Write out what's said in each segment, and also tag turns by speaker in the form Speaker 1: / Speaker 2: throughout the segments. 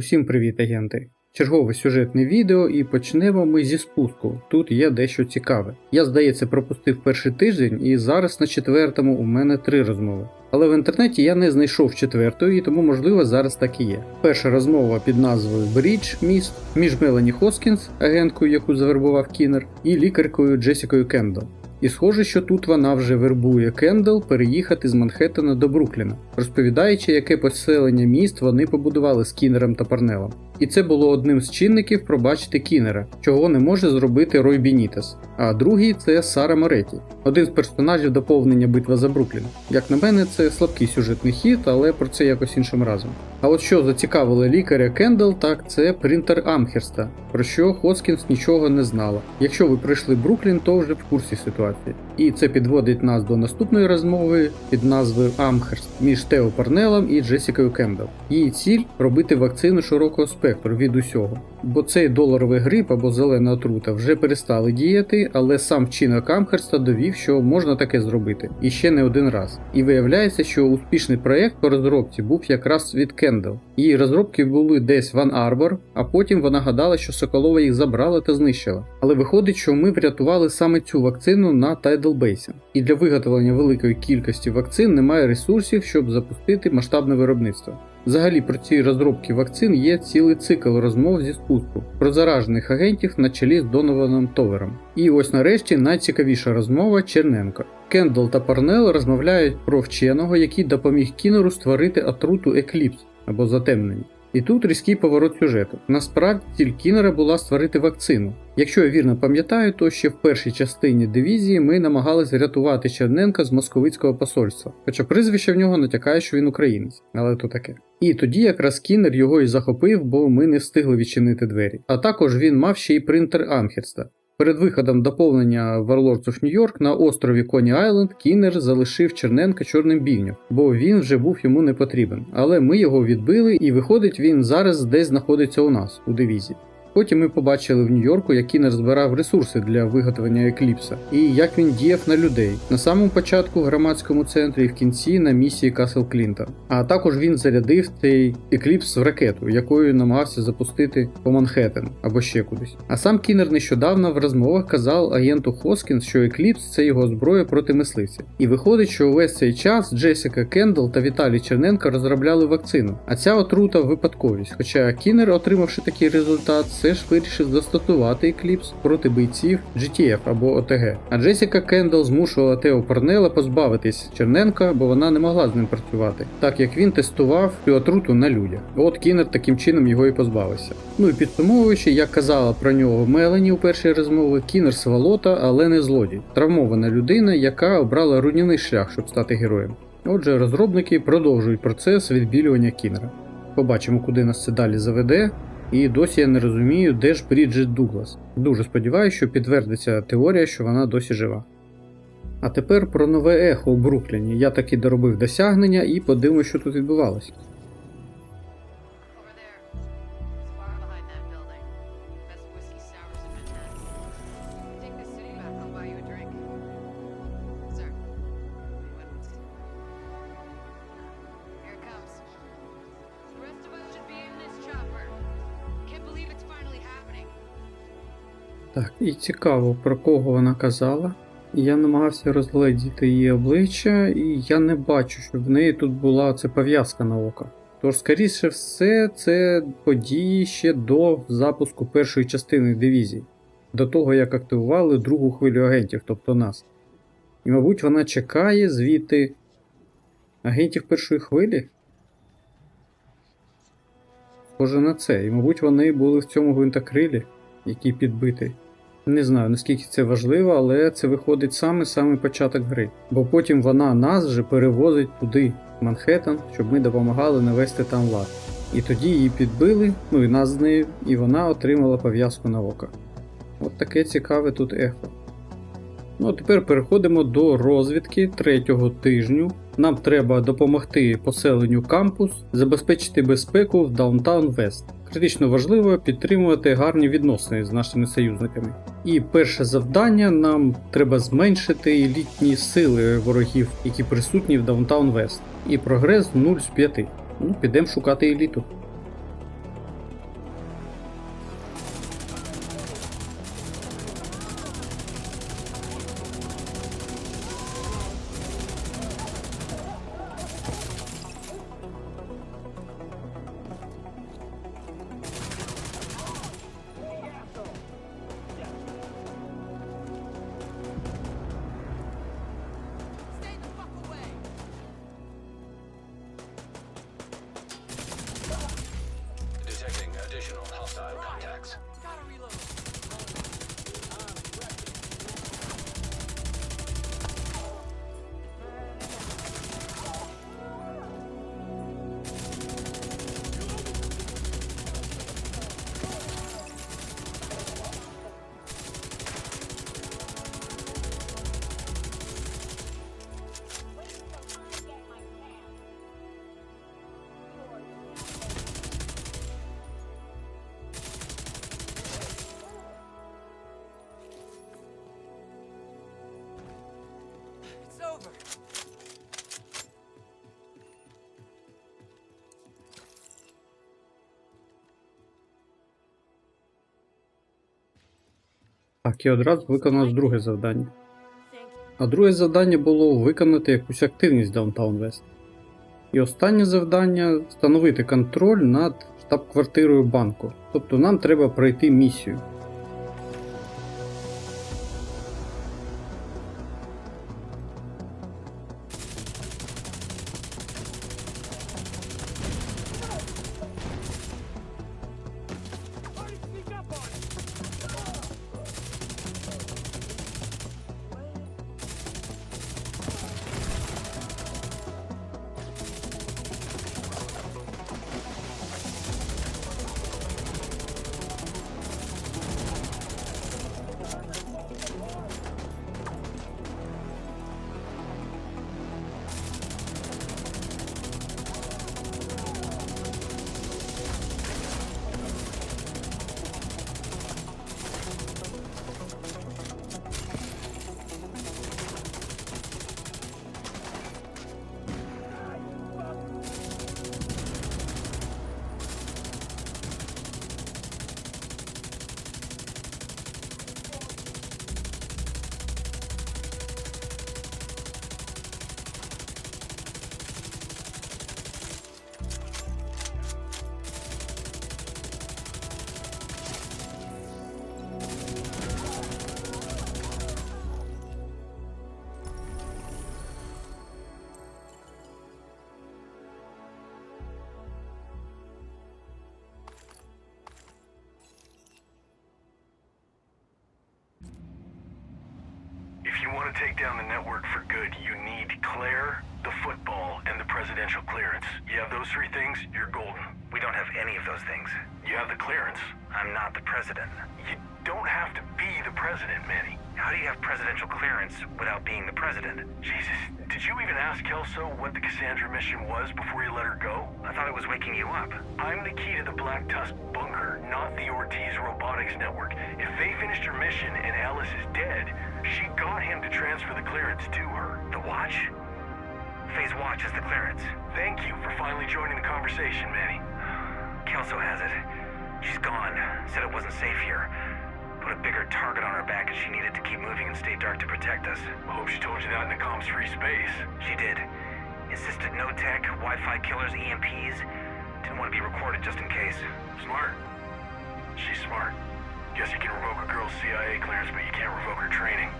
Speaker 1: Усім привіт, агенти! Чергове сюжетне відео і почнемо ми зі спуску. Тут є дещо цікаве. Я, здається, пропустив перший тиждень, і зараз на четвертому у мене три розмови. Але в інтернеті я не знайшов четвертої, тому, можливо, зараз так і є. Перша розмова під назвою Брідж міст між Мелані Хоскінс, агенткою, яку завербував Кінер, і лікаркою Джесікою Кендал. І схоже, що тут вона вже вербує Кендал переїхати з Манхеттена до Брукліна, розповідаючи, яке поселення міст вони побудували з Кінером та Парнелом. І це було одним з чинників пробачити Кінера, чого не може зробити Рой Бенітес. А другий це Сара Мореті, один з персонажів доповнення Битва за Бруклін. Як на мене, це слабкий сюжетний хід, але про це якось іншим разом. А от що зацікавило лікаря Кендал, так це принтер Амхерста, про що Хоскінс нічого не знала. Якщо ви пройшли Бруклін, то вже в курсі ситуації. worth it. І це підводить нас до наступної розмови під назвою Амхерст між Тео Парнелом і Джесікою Кендал. Її ціль робити вакцину широкого спектру від усього. Бо цей доларовий грип або зелена отрута вже перестали діяти, але сам вчинок Амхерста довів, що можна таке зробити, і ще не один раз. І виявляється, що успішний проєкт по розробці був якраз від Кендал. Її розробки були десь в Ан Арбор, а потім вона гадала, що Соколова їх забрала та знищила. Але виходить, що ми врятували саме цю вакцину на Tidal Basin. І для виготовлення великої кількості вакцин немає ресурсів, щоб запустити масштабне виробництво. Взагалі про ці розробки вакцин є цілий цикл розмов зі спуску про заражених агентів на чолі з Донованом Товером. І ось нарешті найцікавіша розмова Черненко. Кендал та Парнел розмовляють про вченого, який допоміг Кінеру створити отруту Екліпс або затемнення. І тут різкий поворот сюжету. Насправді ціль Кінера була створити вакцину. Якщо я вірно пам'ятаю, то ще в першій частині дивізії ми намагалися рятувати Черненка з московицького посольства, хоча прізвище в нього натякає, що він українець, але то таке. І тоді якраз Кінер його і захопив, бо ми не встигли відчинити двері. А також він мав ще й принтер Амхерста. Перед виходом доповнення Warlords of New York на острові Коні Айленд Кінер залишив Черненка чорним бівнем, бо він вже був йому не потрібен. Але ми його відбили, і виходить, він зараз десь знаходиться у нас, у дивізії. Потім ми побачили в Нью-Йорку, як Кінер збирав ресурси для виготовлення екліпса, і як він діяв на людей на самому початку в громадському центрі і в кінці на місії Касл Клінтон. А також він зарядив цей екліпс в ракету, якою намагався запустити по Манхеттену або ще кудись. А сам Кінер нещодавно в розмовах казав агенту Хоскінс, що екліпс це його зброя проти мисливця. І виходить, що увесь цей час Джесіка Кендал та Віталій Черненко розробляли вакцину. А ця отрута випадковість. Хоча Кінер, отримавши такий результат, все ж вирішив застосувати екліпс проти бойців GTF або ОТГ. А Джесіка Кендал змушувала Тео Парнела позбавитись Черненка, бо вона не могла з ним працювати, так як він тестував цю отруту на людях. От Кінер таким чином його і позбавився. Ну і підсумовуючи, як казала про нього Мелані у першій розмові, Кінер сволота, але не злодій. Травмована людина, яка обрала руйнівний шлях, щоб стати героєм. Отже, розробники продовжують процес відбілювання Кінера. Побачимо, куди нас це далі заведе. І досі я не розумію, де ж Бріджит Дуглас. Дуже сподіваюся, що підтвердиться теорія, що вона досі жива. А тепер про нове ехо у Брукліні. Я таки доробив досягнення і подивимося, що тут відбувалося. Так, і цікаво, про кого вона казала. Я намагався розгледіти її обличчя, і я не бачу, що в неї тут була ця пов'язка на око. Тож, скоріше все, це події ще до запуску першої частини дивізії, до того як активували другу хвилю агентів, тобто нас. І, мабуть, вона чекає звідти агентів першої хвилі. Схоже на це. І, мабуть, вони були в цьому гвинтокрилі, який підбитий. Не знаю наскільки це важливо, але це виходить саме саме початок гри. Бо потім вона нас же перевозить туди, в Манхеттен, щоб ми допомагали навести там лад. І тоді її підбили, ну і нас з нею, і вона отримала пов'язку на око. От таке цікаве тут ехо. Ну а тепер переходимо до розвідки третього тижню. Нам треба допомогти поселенню кампус, забезпечити безпеку в Даунтаун Вест. Критично важливо підтримувати гарні відносини з нашими союзниками. І перше завдання нам треба зменшити елітні сили ворогів, які присутні в Даунтаун Вест. І прогрес 0 з 5. Ну, підемо шукати еліту. І одразу виконав друге завдання. А друге завдання було виконати якусь активність Downtown West. І останнє завдання встановити контроль над штаб-квартирою банку. Тобто нам треба пройти місію.
Speaker 2: You want to take down the network for good, you need Claire, the football, presidential clearance. You have those three things, you're golden.
Speaker 3: We don't have any of those things.
Speaker 2: You have the clearance.
Speaker 3: I'm not the president.
Speaker 2: You don't have to be the president, Manny.
Speaker 3: How do you have presidential clearance without being the president?
Speaker 2: Jesus, did you even ask Kelso what the Cassandra mission was before you let her go?
Speaker 3: I thought it was waking you up.
Speaker 2: I'm the key to the Black Tusk bunker, not the Ortiz Robotics Network. If they finished her mission and Alice is dead, she got him to transfer the clearance to her.
Speaker 3: The watch? Phase watch is the clearance.
Speaker 2: Thank you for finally joining the conversation, Manny.
Speaker 3: Kelso has it. She's gone. Said it wasn't safe here. Put a bigger target on her back and she needed to keep moving and stay dark to protect us.
Speaker 2: I hope she told you that in the comms free space.
Speaker 3: She did. Insisted no tech, Wi-Fi killers, EMPs. Didn't want to be recorded just in case.
Speaker 2: Smart. She's smart. Guess you can revoke a girl's CIA clearance, but you can't revoke her training.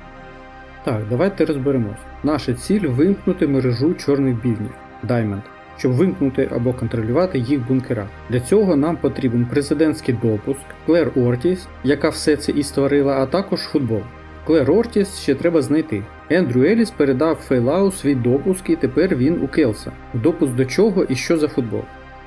Speaker 1: Так, давайте розберемось. Наша ціль вимкнути мережу чорних бівнів Diamond, щоб вимкнути або контролювати їх бункера. Для цього нам потрібен президентський допуск, Клер Ортіс, яка все це і створила, а також футбол. Клер Ортіс ще треба знайти. Ендрю Еліс передав Фейлау свій допуск і тепер він у Келса. Допуск до чого і що за футбол.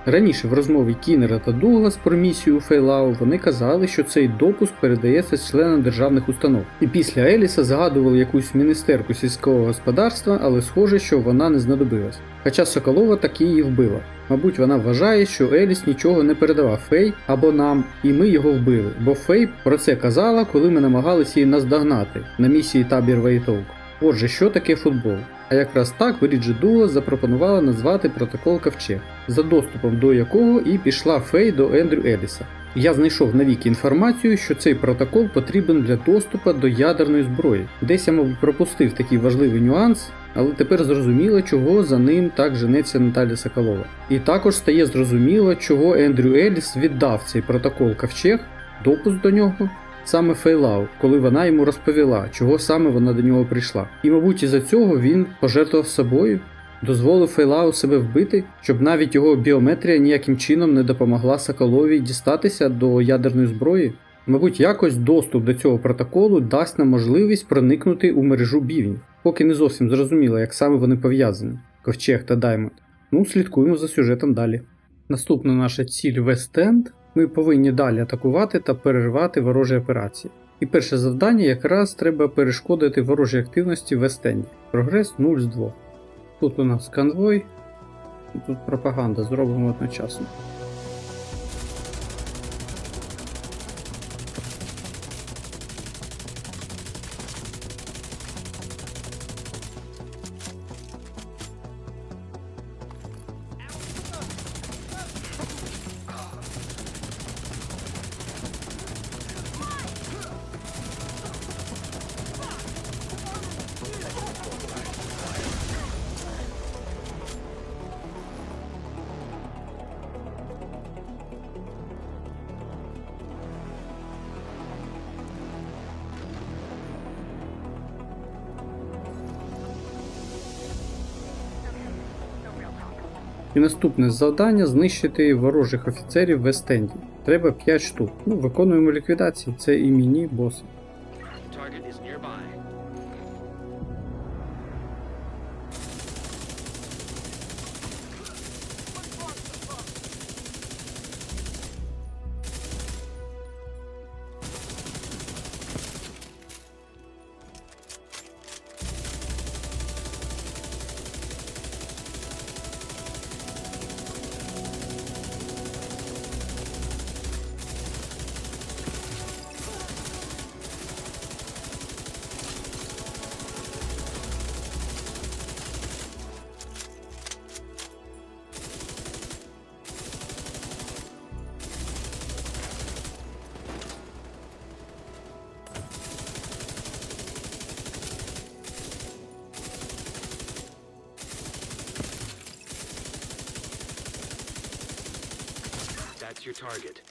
Speaker 1: Раніше в розмові Кінера та Дуглас про місію Фейлау вони казали, що цей допуск передається членам державних установ. І після Еліса згадували якусь міністерку сільського господарства, але схоже, що вона не знадобилась. Хоча Соколова таки її вбила. Мабуть, вона вважає, що Еліс нічого не передавав Фей або нам, і ми його вбили, бо Фей про це казала, коли ми намагалися її наздогнати на місії табір Вейтовк. Отже, що таке футбол? А якраз так Бріджит Дула запропонувала назвати протокол Ковчег, за доступом до якого і пішла Фей до Ендрю Еліса. Я знайшов на вікі інформацію, що цей протокол потрібен для доступу до ядерної зброї. Десь я, мабуть, пропустив такий важливий нюанс, але тепер зрозуміло, чого за ним так женеться Наталя Соколова. І також стає зрозуміло, чого Ендрю Еліс віддав цей протокол Ковчег, допуск до нього саме Фейлау, коли вона йому розповіла, чого саме вона до нього прийшла. І, мабуть, із-за цього він пожертвував собою, дозволив Фейлау себе вбити, щоб навіть його біометрія ніяким чином не допомогла Соколовій дістатися до ядерної зброї. Мабуть, якось доступ до цього протоколу дасть нам можливість проникнути у мережу бівнів, поки не зовсім зрозуміло, як саме вони пов'язані Ковчег та Даймонд. Ну, слідкуємо за сюжетом далі. Наступна наша ціль Вест-Енд. Ми повинні далі атакувати та перервати ворожі операції. І перше завдання якраз треба перешкодити ворожій активності в Вест-Енді. Прогрес 0 з 2. Тут у нас конвой, і тут пропаганда зробимо одночасно. І наступне завдання знищити ворожих офіцерів в Естенді. Треба 5 штук. Ну, виконуємо ліквідації, це і міні-боси.
Speaker 3: Target target.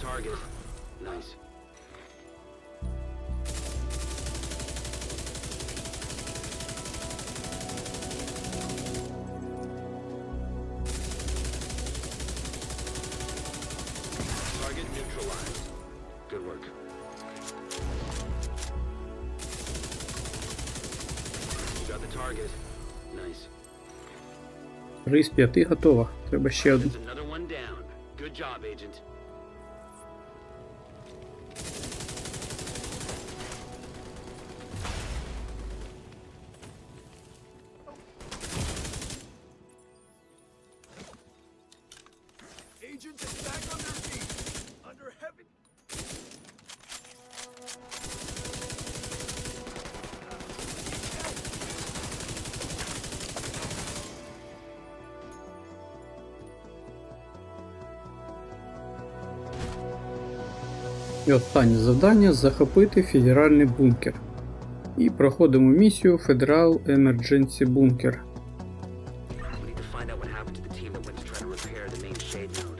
Speaker 3: Target. Nice. Target neutralized. Good work. You got the target. Nice.
Speaker 1: Три з п'яти готова. Треба ще один.
Speaker 2: Agents is back on their feet. Under heavy.
Speaker 1: І останнє завдання захопити федеральний бункер. І проходимо місію Federal Emergency Bunker.
Speaker 3: We need to find out what happened to the team that went to try to repair the main shade node.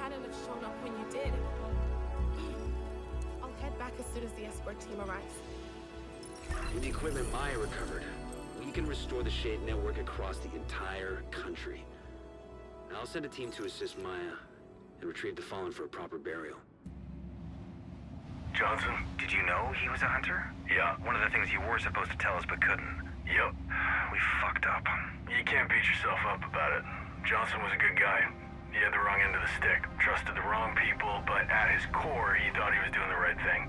Speaker 4: Hadn't have shown up when you did, I'll head back as soon as the escort team arrives.
Speaker 3: With the equipment Maya recovered,
Speaker 5: we can restore the Shade network across the entire country. I'll send a team to assist Maya and retrieve the fallen for a proper burial.
Speaker 2: Johnson?
Speaker 3: Did you know he was a hunter?
Speaker 2: Yeah.
Speaker 3: One of the things you were supposed to tell us but couldn't.
Speaker 2: Yep.
Speaker 3: We fucked up.
Speaker 2: You can't beat yourself up about it. Johnson was a good guy. He had the wrong end of the stick. Trusted the wrong people, but at his core, he thought he was doing the right thing.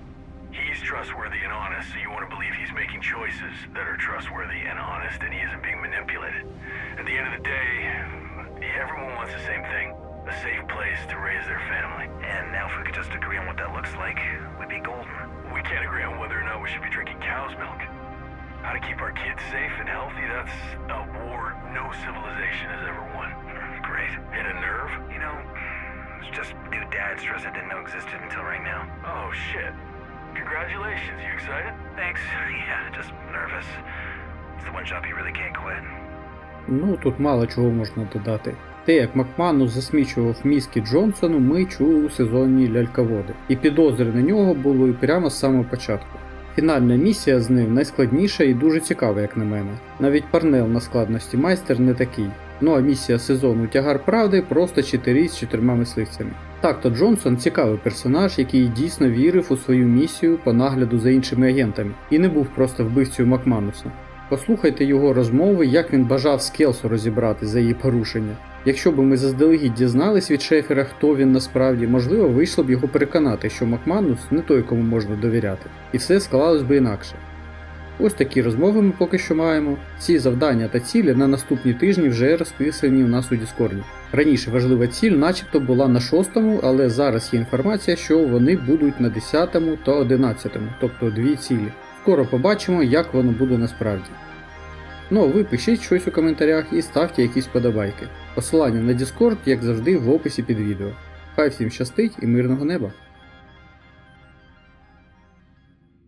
Speaker 2: He's trustworthy and honest, so you want to believe he's making choices that are trustworthy and honest, and he isn't being manipulated. At the end of the day, everyone wants the same thing. A safe place to raise their family.
Speaker 3: And now if we could just agree on what that looks like, we'd be golden.
Speaker 2: We can't agree on whether or not we should be drinking cow's milk. How to keep our kids safe and healthy, that's a war no civilization has ever won.
Speaker 3: Great.
Speaker 2: Hit a nerve?
Speaker 3: You know, it's just new dad stress I didn't know existed until right now.
Speaker 2: Oh shit. Congratulations, you excited?
Speaker 3: Thanks. Yeah, just nervous. It's the one job you really can't quit.
Speaker 1: Ну тут мало чого можна додати. Те, як Макманус засмічував мізки Джонсону, ми чули у сезоні ляльководи, і підозри на нього були прямо з самого початку. Фінальна місія з ним найскладніша і дуже цікава, як на мене. Навіть парнел на складності майстер не такий. Ну а місія сезону Тягар Правди просто чотири з чотирма мисливцями. Так то Джонсон цікавий персонаж, який дійсно вірив у свою місію по нагляду за іншими агентами, і не був просто вбивцею Макмануса. Послухайте його розмови, як він бажав Скелсу розібрати за її порушення. Якщо б ми заздалегідь дізнались від Шефера, хто він насправді, можливо, вийшло б його переконати, що Макманус не той, кому можна довіряти, і все склалось би інакше. Ось такі розмови ми поки що маємо. Ці завдання та цілі на наступні тижні вже розписані у нас у Діскорді. Раніше важлива ціль, начебто, була на шостому, але зараз є інформація, що вони будуть на 10 та 11, тобто дві цілі. Скоро побачимо, як воно буде насправді. Ну а ви пишіть щось у коментарях і ставте якісь подобайки. Посилання на Discord, як завжди, в описі під відео. Хай всім щастить і мирного неба!